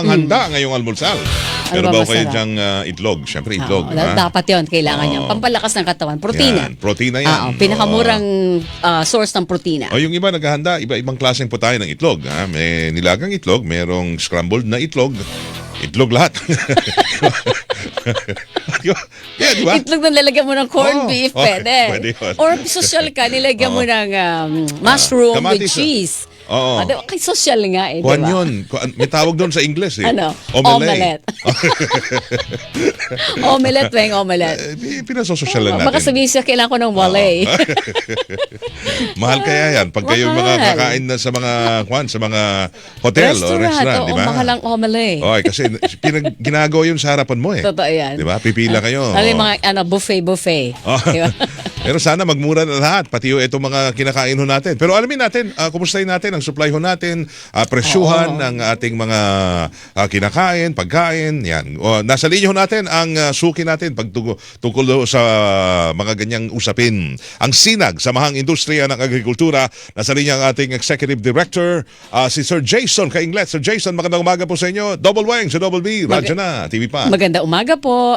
ang handa ngayong almusal? Ano Meron ba kayo dyang ah, itlog? Siyempre itlog. Oo, dapat yon kailangan Oo. yan. Pampalakas ng katawan. Protina. Yan, protina yan. Oo, pinakamurang ah, source ng protina. O yung iba naghahanda, iba-ibang klaseng po tayo ng itlog. Ha? May nilagang itlog, merong scrambled na itlog. Itlog lahat. yeah, di ba? Itlog na lalagyan mo ng corned Oo, beef, okay, pwede. pwede. Or social ka, nilagyan mo Oo. ng um, mushroom Ah, with ah. cheese. Oo. Ah, di ba? Kay social nga eh, di Kuhan ba? yun. May tawag doon sa Ingles eh. Ano? Omelette. Omelette. omelette, weng omelette. Eh, Pinasosocial lang natin. Baka sabihin siya, kailangan ko ng wale. Mahal kaya yan pag kayo mga Mahal. kakain na sa mga kwan, sa mga hotel o restaurant, di ba? mahal ang omelette. Okay, kasi pinag ginagawa yun sa harapan mo eh. Totoo yan. Di ba? Pipila kayo. Yung mga ano, buffet-buffet. Oh. Di ba? Pero sana magmura na lahat, pati yung itong mga kinakain ho natin. Pero alamin natin, uh, kumustahin natin ang supply ho natin, ah, presyuhan ng ating mga ah, kinakain, pagkain, yan. O, nasa linya ho natin ang ah, suki natin pagtungkol tungkol sa mga ganyang usapin. Ang sinag sa mahang industriya ng agrikultura, nasa linya ang ating Executive Director, ah, si Sir Jason Kainglet. Sir Jason, magandang umaga po sa inyo. Double Wang sa Double B, Radyo na, TV pa. Maganda umaga po.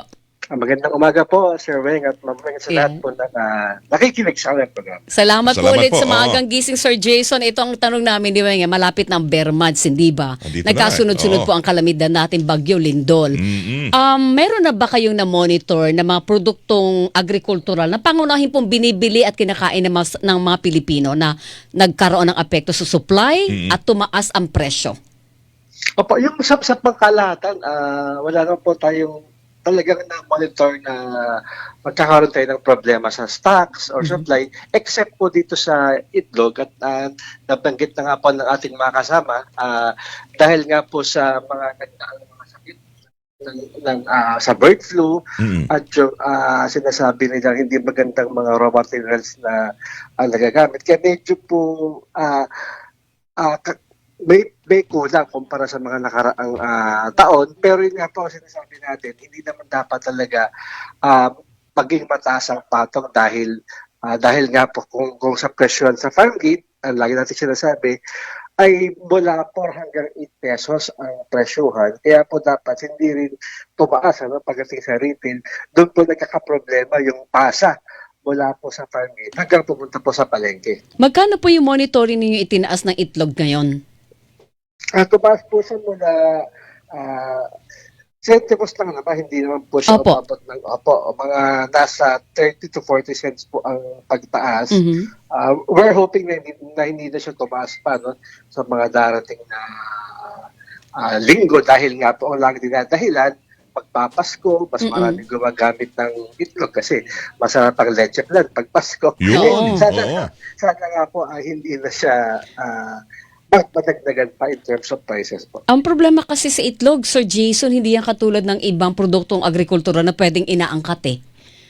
Ah, Magandang umaga po, Sir Weng, at mamaya sa Yeah. lahat po na ah, nakikinig sa aming program. Salamat, po Salamat ulit po, sa maagang gising, Sir Jason. Ito ang tanong namin, di ba nga, malapit ng Bermads, hindi ba? Andito na Nagkasunod-sunod eh, po ang kalamidad natin, Bagyo Lindol. Mm-mm. Um, meron na ba kayong na-monitor na mga produktong agrikultural na pangunahin pong binibili at kinakain ng mga, ng mga Pilipino na nagkaroon ng apekto sa supply Mm-mm. at tumaas ang presyo? Opo, yung sa, sa pangkalahatan, ah, wala naman po tayong talagang na-monitor na magkakaroon tayo ng problema sa stocks or supply, except po dito sa itlog at ah, nabanggit na nga po ng ating mga kasama, ah, dahil nga po sa mga nagdaang mga sakit ng, ng, ah, sa bird flu, Mm-mm. at yung ah, sinasabi nila hindi magandang mga raw materials na ah, nagagamit. Kaya medyo po ah, ka- may, may kulang kumpara sa mga nakaraang ah, taon. Pero yun nga po sinasabi natin, hindi naman dapat talaga ah, maging mataas ang patong dahil ah, dahil nga po kung, kung sa presyon sa farm gate, ang lagi natin sinasabi, ay mula 4 hanggang 8 pesos ang presyuhan. Kaya po dapat hindi rin tumaas ano, pagdating sa retail. Doon po nagkakaproblema yung pasa mula po sa farm gate hanggang pumunta po sa palengke. Magkano po yung monitoring ninyo itinaas ng itlog ngayon? At tumaas po siya mula uh, centimos lang naman, hindi naman po siya Opo. umabot ng opo, mga nasa 30 to 40 cents po ang pagtaas. Mhm. Uh, we're hoping na hindi, na hindi na siya tumaas pa no, sa mga darating na ah, linggo dahil nga po ang lagi dinadahilan pagpapasko, mas Mm-mm. maraming gumagamit ng itlog kasi masarap ang leche plan pag Pasko. Yun, Eh, sana, oo. sana nga po ah, hindi na siya uh, madagdagan pa in terms of prices po. Ang problema kasi sa itlog, Sir Jason, hindi yan katulad ng ibang produktong agrikultura na pwedeng inaangkat eh.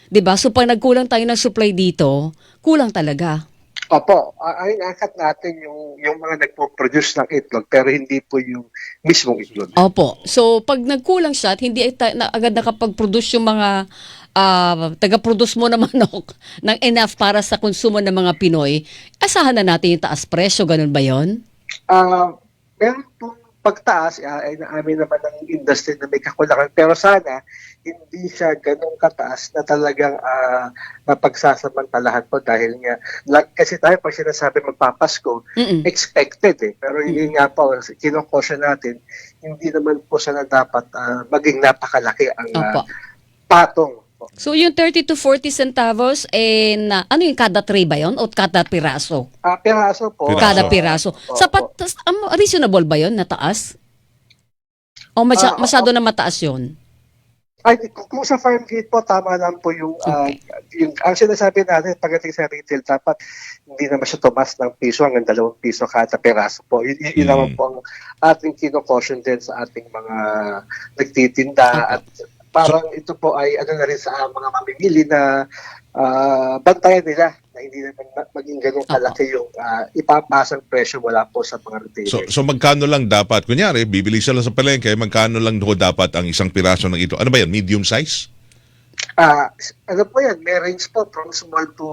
'Di ba? So pag nagkulang tayo ng supply dito, kulang talaga. Opo, uh, ay nakat natin yung yung mga nagpo-produce ng itlog pero hindi po yung mismong itlog. Opo. So pag nagkulang siya at hindi ta- na, agad nakapag-produce yung mga ah, taga-produce mo na manok ng enough para sa konsumo ng mga Pinoy, asahan na natin yung taas presyo, ganun ba 'yon? Ah, meron pong pagtaas, ah, ay naamin naman ng industry na may kakulangan. Pero sana, hindi siya ganun kataas na talagang uh, mapagsasamantalahan po dahil nga, lag, kasi tayo pag sinasabi magpapasko, Mm-mm. expected eh. Pero yun nga po, kinokosya natin, hindi naman po sana dapat ah, maging napakalaki ang Opo. patong. Po. So yung 30 to 40 centavos eh na, ano yung kada tray ba 'yon o kada piraso? Ah, piraso po. Piraso. Kada piraso. Opo. Sapat um, reasonable ba 'yon na taas? O masya- Ah, masyado na mataas 'yon? Ay, kung, kung sa farm gate po, tama lang po yung, ah, yung ang sinasabi natin pagdating sa retail, dapat hindi naman siya tumas ng piso hanggang dalawang piso kada peraso po. Yun, yun, yun Mm. naman po ang ating kinokaution din sa ating mga nagtitinda at parang ito po ay ano na rin sa mga mamimili na ah, bantayan nila na hindi naman ma- maging ganun kalaki yung ah, ipapasang presyo mula po sa mga retailer. So, so magkano lang dapat? Kunyari, bibili sila sa palengke, magkano lang ho dapat ang isang piraso ng ito? Ano ba yan? Medium size? Ah, ano po yan, may range po from small to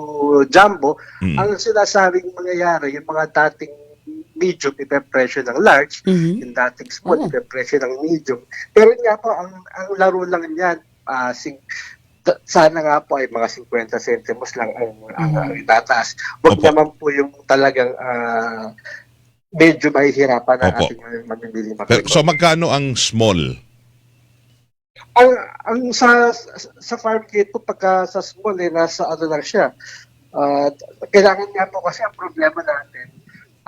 jumbo. Mm. Ang sinasabing mangyayari, yung mga dating medium, ipe-presyo ng large. Mhm. Yung dating small, Oo. ipe-presyo ng medium. Pero nga po, ang, ang laro lang niyan, ah, sing, t- sana nga po ay mga 50 centimos lang ang, ang Mhm. ang itataas. Huwag Opo. naman po yung talagang ah, medyo mahihirapan ang Opo. ating mamimili Pero, so magkano ang small? ang, ang sa, sa farm gate po, pagka sa small, eh, nasa ano lang siya. Ah, kailangan nga po kasi ang problema natin,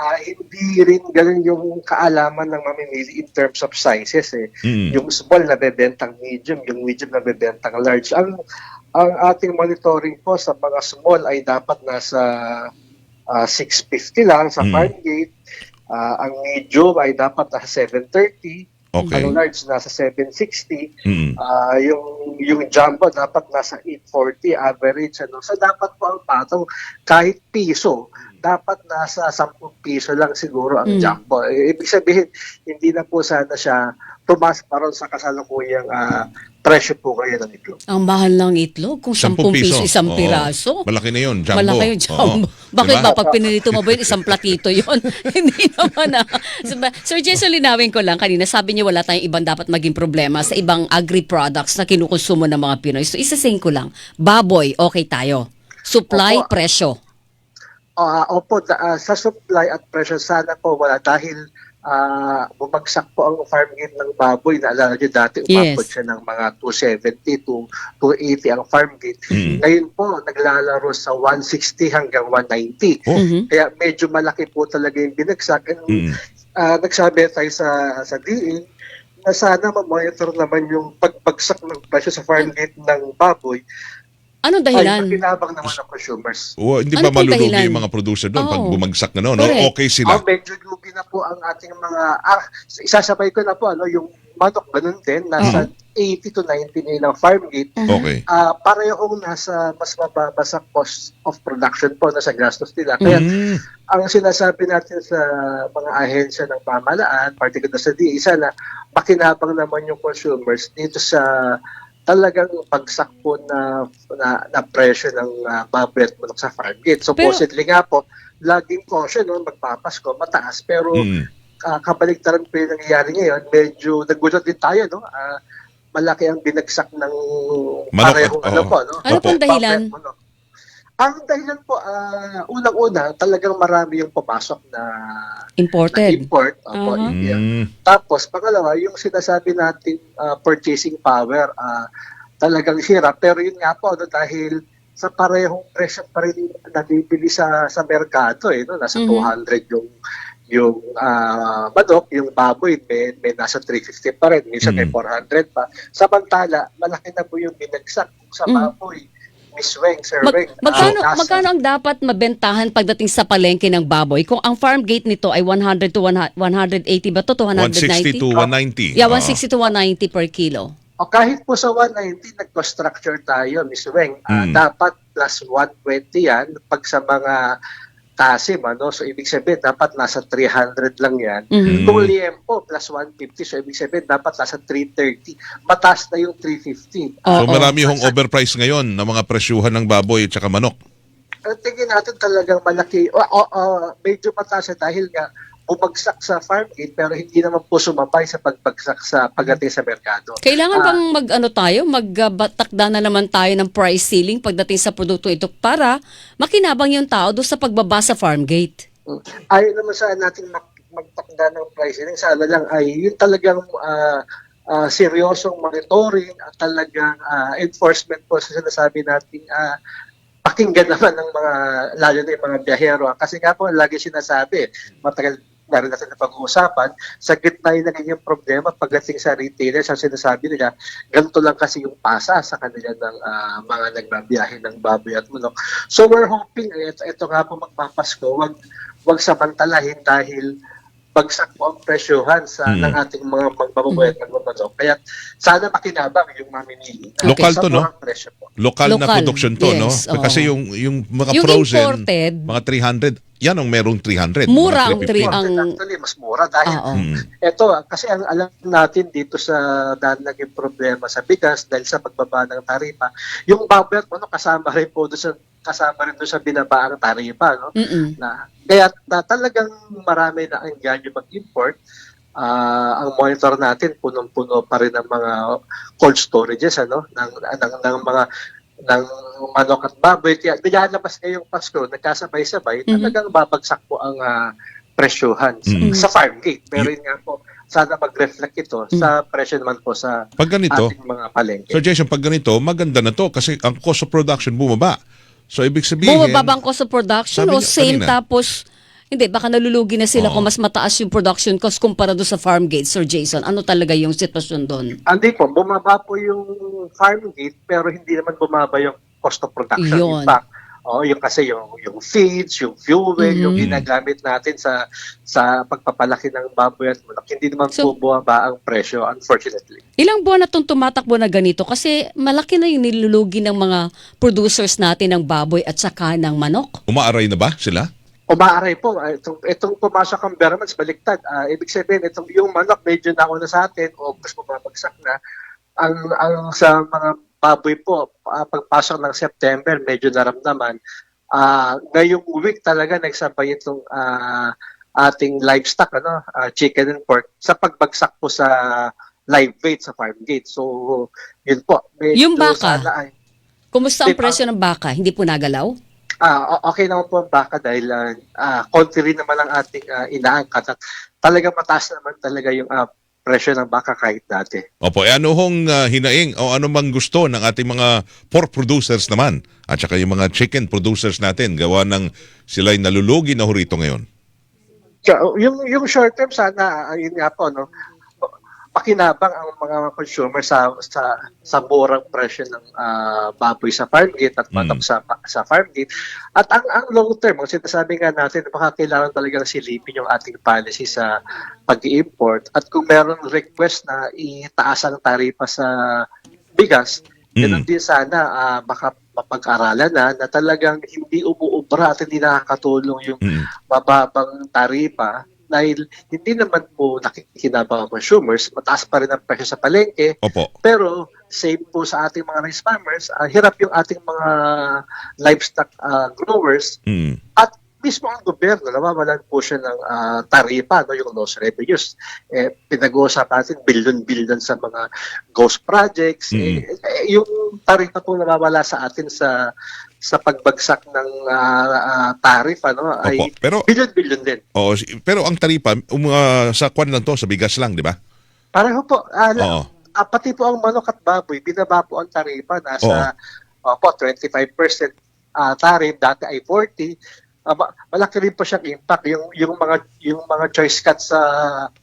ah, hindi rin ganun yung kaalaman ng mamimili in terms of sizes eh. Mm. Yung small na bebentang medium, yung medium na bebentang large. Ang ang ating monitoring po sa mga small ay dapat nasa ah, 650 lang sa Mm. farm gate. Ah, ang medium ay dapat nasa 730. Okay. Ang large nasa 760. Mm. Ah, yung yung jumbo dapat nasa 840 average ano. So dapat po ang patong kahit piso dapat nasa 10 piso lang siguro ang Mm. jumbo. Eh, ibig sabihin hindi na po sana siya tumas pa ron sa kasalukuyang ah, presyo po kayo ng itlog. Ang mahal ng itlog. Kung 10 10 piso, isang Oo. piraso. Malaki na yun, jumbo. Malaki yung jumbo. Oo. Bakit Diba? ba pag pinilito mo ba yun, isang platito yun? Hindi naman ah. So, ba- Sir Jason, linawin ko lang kanina, sabi niyo wala tayong ibang dapat maging problema sa ibang agri-products na kinukonsumo ng mga Pinoy. So isasing ko lang, baboy, okay tayo. Supply, Opo. presyo. Ah, opo, ah, sa supply at presyo sana po wala dahil ah, bumagsak po ang farm gate ng baboy. Naalala niyo dati umabot Yes. siya ng mga 270 to 280 ang farm gate. Mm. Ngayon po, naglalaro sa 160 hanggang 190. Oh. Mhm. Kaya medyo malaki po talaga yung binagsak. And Mm. ah, nagsabi tayo sa, sa DA na sana ma-monitor naman yung pagbagsak ng presyo sa farm gate ng baboy Ay dahilan? makinabang naman ng consumers. Oh, hindi Ano ba malulugi dahilan? yung mga producer doon pag Oo. bumagsak na no? no? Okay sila. Ah, medyo lugi na po ang ating mga, ah, isasabay ko na po, ano, yung manok, ganun din, nasa 80 to 90 na ng farm gate. Okay. Ah, parehong nasa mas mababa sa cost of production po na sa gastos nila. Kaya Mm. ang sinasabi natin sa mga ahensya ng pamahalaan, particular sa DA, sana makinabang naman yung consumers dito sa talagang pagsak po na, na, na presyo ng uh, at manok sa farm gate. Supposedly nga po, laging caution, no, magpapasko, mataas. Pero Mm. uh, kabaligtaran po yung nangyayari ngayon, medyo nagulat din tayo, no? Ah, malaki ang binagsak ng Manok parehong at- ano po, no? Ano pong dahilan? At manok. Ang dahilan po, ah, unang-una, talagang marami yung pumasok na, na Imported. import. Opo, Uh-huh. India. Mm. Tapos, pangalawa, yung sinasabi nating ah, purchasing power, ah, talagang sira. Pero yun nga po, no, dahil sa parehong presyo pa rin nabibili sa sa merkado eh no nasa Mhm. 200 yung yung ah, manok yung baboy may, may nasa 350 pa rin minsan may Mhm. 400 pa samantala malaki na po yung binagsak sa Mhm. baboy Miss Weng Sir Mag- Weng magkano, ah, nasa- magkano ang dapat mabentahan pagdating sa palengke ng baboy? Kung ang farm gate nito ay 100 to 100 180 ba to? To 160 190? to 190. Yeah, Oo. 160 to 190 per kilo. O kahit po sa 190, nagpa-structure tayo, Miss Weng. Ah, Mm. Dapat plus 120 yan pag sa mga tasim. Ano? So, ibig sabihin, dapat nasa 300 lang yan. Mhm. Kung liempo, plus 150. So, ibig sabihin, dapat nasa 330. Mataas na yung 350. So Oo. marami hong overprice ngayon ng mga presyuhan ng baboy at saka manok. Ang tingin natin talagang malaki. O, o, o, medyo mataas dahil nga bumagsak sa farm gate pero hindi naman po sumabay sa pagbagsak sa pagdating sa merkado. Kailangan Ah. bang mag ano tayo, magtakda na naman tayo ng price ceiling pagdating sa produkto ito para makinabang yung tao doon sa pagbaba sa farm gate. ayaw naman sa natin mag, magtakda ng pricing. Sana lang ay yung talagang ah, ah, seryosong monitoring at talagang ah, enforcement po sa sinasabi natin ah, pakinggan naman ng mga, lalo na yung mga biyahero. Kasi nga po, lagi sinasabi, matagal na rin natin na pag-uusapan, sa gitna yung naging yung problema pagdating sa retailers, ang sinasabi nila, ganito lang kasi yung pasa sa kanila ng ah, mga nagbabiyahe ng baboy at manok. So we're hoping, eh, ito, ito nga po magpapasko, wag, wag samantalahin dahil bagsak po ang presyohan sa Mm. ng ating mga magbababoy at magbabato. Kaya sana makinabang yung mamimili. na Lokal to, no? presyo po. Lokal, na Lokal, production to, no? yes, oo. Kasi yung yung mga Yung frozen, imported, mga 300 yan ang merong 300. Mura ang 3 350. ang Actually, mas mura dahil Oo. Mm. Ito, ah, kasi ang alam natin dito sa dahil naging problema sa bigas dahil sa pagbaba ng taripa, yung at ano, kasama rin po doon sa kasama rin doon sa binabaang taripa, no? Mm-mm. Na, kaya na, talagang marami na ang ganyo mag-import. Ah, ang monitor natin punong-puno pa rin ng mga cold storages ano ng ng, ng mga ng manok at baboy. Kaya nilalabas ngayong Pasko, nagkasabay-sabay, Mhm. talagang babagsak po ang ah, presyohan sa, Mhm. sa farm gate. Pero yun nga po, sana mag-reflect ito sa presyo naman po sa Pag ganito, ating mga palengke. So Jason, pag ganito, maganda na to kasi ang cost of production bumaba. So ibig sabihin, Bumababa ang cost of production o same kanina. tapos hindi, baka nalulugi na sila Oo. kung mas mataas yung production cost kumpara doon sa farm gate, Sir Jason. Ano talaga yung sitwasyon doon? Hindi po, bumaba po yung farm gate pero hindi naman bumaba yung cost of production. Yun. In fact, oh, yung kasi yung yung feeds, yung fuel, yung Mhm. ginagamit natin sa sa pagpapalaki ng baboy at manok, hindi naman So- po bumaba ang presyo unfortunately. Ilang buwan na itong tumatakbo na ganito kasi malaki na yung nilulugi ng mga producers natin ng baboy at saka ng manok. umaaray na ba sila? Umaaray po, ah, itong, itong pumasok ang Bermans, baliktad. Ah, ibig sabihin, itong, yung manok medyo nauna sa atin, o mas bumabagsak na. Ang, ang sa mga baboy po, ah, pagpasok ng September, medyo naramdaman. Ah, ngayong week talaga nagsabay itong ah, ating livestock, ano, ah, chicken and pork, sa pagbagsak po sa live weight sa farm gate. So, yun po. Yung baka? sana ay- Kumusta ang presyo ng baka? Hindi po nagalaw? Ah, okay naman po ang baka dahil ah, ah, konti rin naman ang ating ah, inaangkat at talaga mataas naman talaga yung ah, presyo ng baka kahit dati. Opo, eh ano hong ah, hinaing o ano mang gusto ng ating mga pork producers naman at saka yung mga chicken producers natin gawa ng sila'y nalulugi na ho rito ngayon. So, yung yung short term sana ah, yun nga po no pakinabang ang mga consumer sa sa sa murang presyo ng ah, baboy sa farm gate at manok Mm. sa sa farm gate at ang ang long term ang sinasabi nga natin baka kailangan talagang silipin yung ating policy sa pag-import at kung meron request na itaas ang taripa sa bigas Ganun Mm. din sana ah, baka mapag-aralan na na talagang hindi umuubra at hindi nakakatulong yung Mm. mababang taripa dahil hindi naman po nakikinabang ang consumers, mataas pa rin ang presyo sa palengke, Opo. pero same po sa ating mga rice farmers, ah, hirap yung ating mga livestock ah, growers Mm. at mismo ang gobyerno, nawawalan po siya ng ah, taripa, no, yung loss revenues. Eh, pinag-uusap natin billion-billion sa mga ghost projects. Mm. Eh, eh, yung taripa po nawawala sa atin sa sa pagbagsak ng ah, ah, tarifa no, ay Opo. Pero billion-billion din. oo, pero ang taripa um, ah, sa kwan lang to sa bigas lang, di ba? Pareho po. la- Oo. ah, pati po ang manok at baboy, binaba po ang taripa. Nasa opo, 25% ah, tarif, dati ay 40. Ah, ma- malaki rin po siyang impact. Yung, yung, mga, yung mga choice cuts sa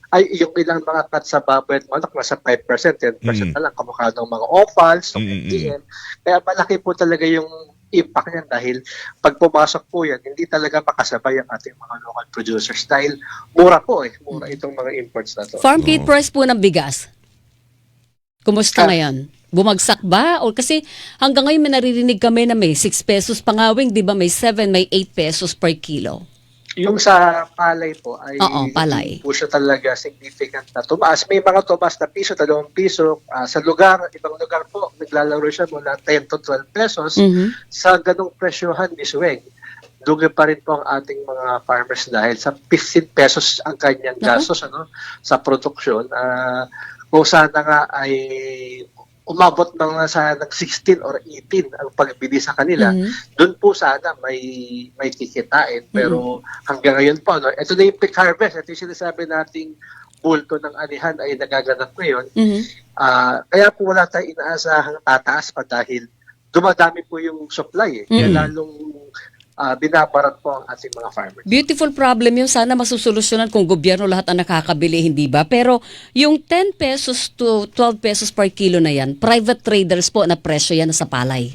ay yung ilang mga cuts sa baboy at manok nasa 5%, 10% Mm. na lang kamukha ng mga offals, Mm, mm, mm. TM. Kaya malaki po talaga yung impact niyan dahil pag pumasok po yan, hindi talaga makasabay ang ating mga local producers dahil mura po eh. Mura itong mga imports na to. Farm gate Oo. price po ng bigas. Kumusta Ah. ngayon? Bumagsak ba? O kasi hanggang ngayon may naririnig kami na may 6 pesos pangawing, di ba may 7, may 8 pesos per kilo. Yung sa palay po ay Oo, palay. po siya talaga significant na tumaas. May mga tumaas na piso, dalawang piso. Ah, sa lugar, ibang lugar po, naglalaro siya mula 10 to 12 pesos. Mhm. Sa ganong presyohan, Miss Weng, dugi pa rin po ang ating mga farmers dahil sa 15 pesos ang kanyang Naku. gastos ano, sa produksyon. Ah, kung sana nga ay umabot mga sa ng 16 or 18 ang pagbili sa kanila, Mhm. doon po sana may may kikitain pero hanggang ngayon po no ito na yung peak harvest ito yung sinasabi nating bulto ng anihan ay nagaganap ngayon Mhm. Ah, kaya po wala tayong inaasahang tataas pa dahil dumadami po yung supply eh kaya Mm. lalong ah, binabarat po ang ating mga farmers Beautiful problem yun. Sana masusolusyonan kung gobyerno lahat ang nakakabili, hindi ba? Pero yung 10 pesos to 12 pesos per kilo na yan, private traders po na presyo yan sa palay.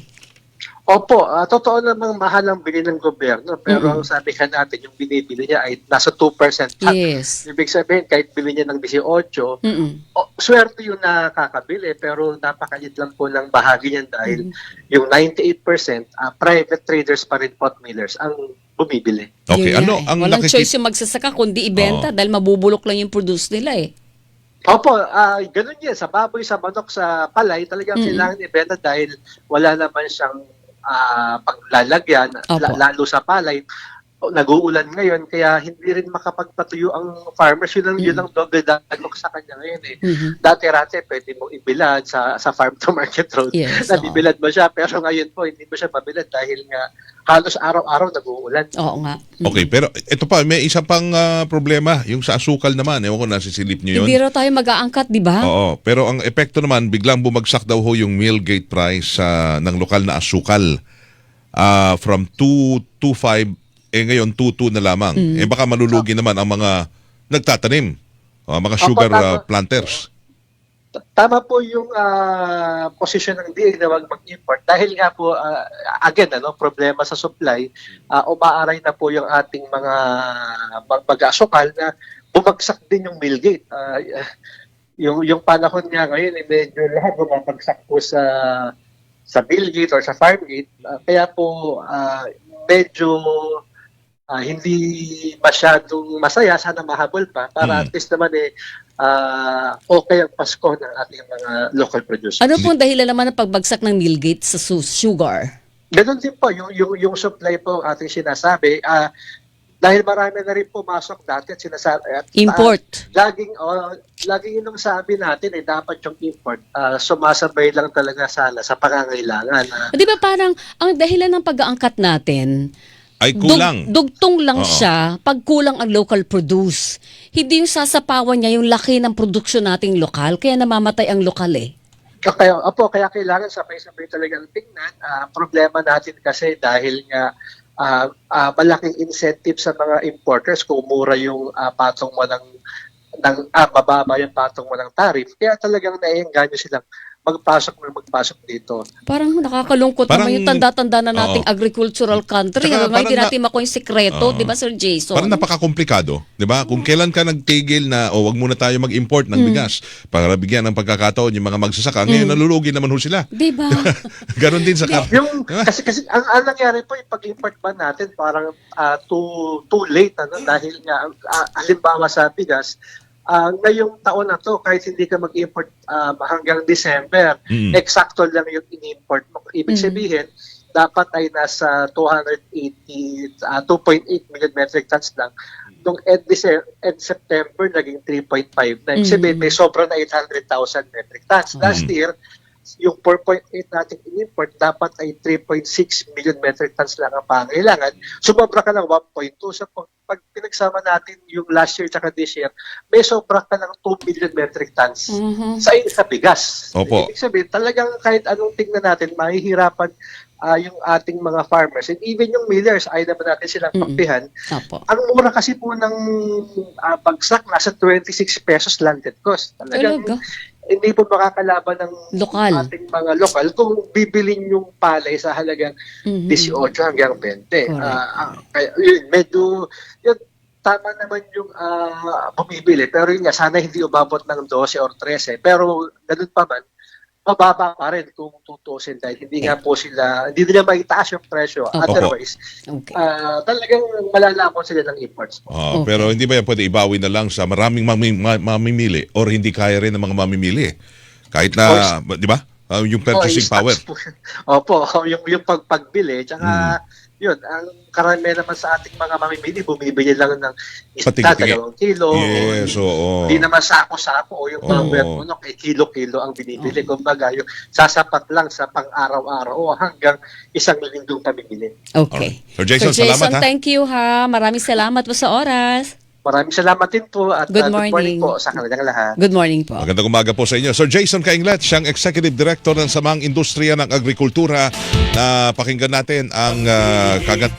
Opo, ah, totoo namang mahal ang bili ng gobyerno pero ang sabi ka natin yung binibili niya ay nasa 2% cut. Yes. Ibig sabihin kahit bili niya ng 18 Mm-mm. oh, swerte yung nakakabili pero napakalit lang po ng bahagi niyan dahil Mm-hmm. yung 98% ah, private traders pa rin pot millers ang bumibili. Okay, Yun ano eh. ang Walang nakikita? choice yung magsasaka kundi ibenta dahil mabubulok lang yung produce nila eh. Opo, ah ganun yan. Sa baboy, sa manok, sa palay, talagang Mm-mm. kailangan ibenta dahil wala naman siyang ah, paglalagyan, Opo. la- lalo sa palay. O, Nag-uulan ngayon, kaya hindi rin makapagpatuyo ang farmers. Yun ang, yun ang double dagok sa kanya ngayon eh. Mhm. Dati-rati, pwede mo ibilad sa, sa farm to market road. Yes, Nabibilad mo siya, pero ngayon po, hindi mo siya mabilad dahil nga halos araw-araw nag-uulan. Oo nga. Mhm. Okay, pero ito pa, may isa pang ah, problema, yung sa asukal naman. Ewan ko, nasisilip nyo yun. Hindi raw tayo mag-aangkat, di ba? Oo, pero ang epekto naman, biglang bumagsak daw ho yung mill gate price ah, ng lokal na asukal. Ah, from 2.25, eh ngayon 2.2 na lamang. Mm. Eh baka malulugi naman ang mga nagtatanim, ah, mga Opo, sugar tama. ah, planters. Tama po yung ah, posisyon ng DA na wag mag-import dahil nga po ah, again ano problema sa supply uh, umaaray na po yung ating mga mag- mag-asukal na bumagsak din yung mill gate. Ah, yung yung panahon nga ngayon eh, medyo lahat bumabagsak po sa sa mill gate or sa farm gate. Ah, kaya po ah, medyo ah, hindi masyadong masaya sana mahabol pa para Mm. at least naman eh ah, okay ang Pasko ng ating mga local producers. Ano pong dahilan naman ng pagbagsak ng Millgate sa su- sugar? Ganun din po, yung, yung, yung supply po ang ating sinasabi, ah, dahil marami na rin pumasok dati at sinasabi, at, Import. laging, oh, laging yung sabi natin, eh, dapat yung import, ah, sumasabay lang talaga sana sa pangangailangan. ah. Di ba parang ang dahilan ng pag-aangkat natin, Ay dug- kulang. dugtong lang Oo. siya pag kulang ang local produce. Hindi yung sasapawan niya yung laki ng produksyon nating lokal, kaya namamatay ang lokal eh. Kaya, opo, kaya kailangan sabay-sabay talagang tingnan. Ah, problema natin kasi dahil nga ah, ah, malaking incentive sa mga importers kung mura yung ah, patong mo ng, ng ah, mababa yung patong mo ng tariff. Kaya talagang naiengganyo silang magpasok na magpasok dito. Parang nakakalungkot Parang- naman yung tanda-tanda na nating Oo. agricultural country. Tsaka Hanggang hindi natin makuha yung sekreto, Oo. di ba Sir Jason? Parang napaka-komplikado, 'di ba? Kung kailan ka nagtigil na o wag muna tayo mag-import ng bigas para bigyan ng pagkakataon yung mga magsasaka, ngayon nalulugi naman ho sila. Di ba? Ganon din sa kap- Yung Diba? kasi kasi ang, ang nangyari po yung pag-import ba natin parang ah, too too late ano dahil nga ah, halimbawa sa bigas ah, ngayong taon na to kahit hindi ka mag-import ah, hanggang December Mm. eksakto lang yung in-import mo ibig Mm. sabihin dapat ay nasa 280 ah, 2.8 million metric tons lang nung end, Dece- end September naging 3.5 na ibig Mm. sabihin may sobra na 800,000 metric tons last Mm. year yung 4.8 natin in-import, dapat ay 3.6 million metric tons lang ang pangailangan. Sumobra ka ng 1.2. So pag, pag pinagsama natin yung last year at this year, may sobra ka ng 2 million metric tons Mhm. sa, sa bigas. Opo. Ibig sabihin, talagang kahit anong tingnan natin, mahihirapan ah, yung ating mga farmers. And even yung millers, ay naman natin silang kampihan. Opo. Ang mura kasi po ng ah, bagsak, nasa 26 pesos landed cost. Talagang Talaga? Hindi po makakalaban ng Lokal. ating mga lokal kung bibilin yung palay sa halagang Mhm. 18 hanggang 20. Correct. Ah, kaya yun, medyo yun, tama naman yung ah, bumibili. Pero yun nga, sana hindi umabot ng 12 or 13. Pero ganun pa man, mababa pa rin kung tutusin dahil hindi nga po sila, hindi nila maitaas yung presyo. Opo. Otherwise, Okay. ah, talagang malalamon sila ng imports. Ah, Okay. Pero hindi ba yan pwede ibawi na lang sa maraming mami- ma- mamimili or hindi kaya rin ng mga mamimili? Kahit na, di ba? Ah, yung purchasing Oh, power. po. Opo, yung, yung pagpagbili, tsaka Hmm. yun, ang karamihan naman sa ating mga mamimili, bumibili lang ng isda, dalawang kilo. Yes, oo. Hindi naman sako-sako o yung mga Oo. wet manok, eh, kilo-kilo ang binibili. Kumbaga, yung sasapat lang sa pang-araw-araw o hanggang isang linggong pamimili. Okay. Alright. Sir Jason, salamat, ha? thank you ha. Maraming salamat po sa oras. Maraming salamat din po at Good uh, good morning morning. po sa kanilang lahat. Good morning po. Magandang umaga po sa inyo. Sir Jason Kainglet, siyang Executive Director ng Samang Industriya ng Agrikultura na pakinggan natin ang ah, kagat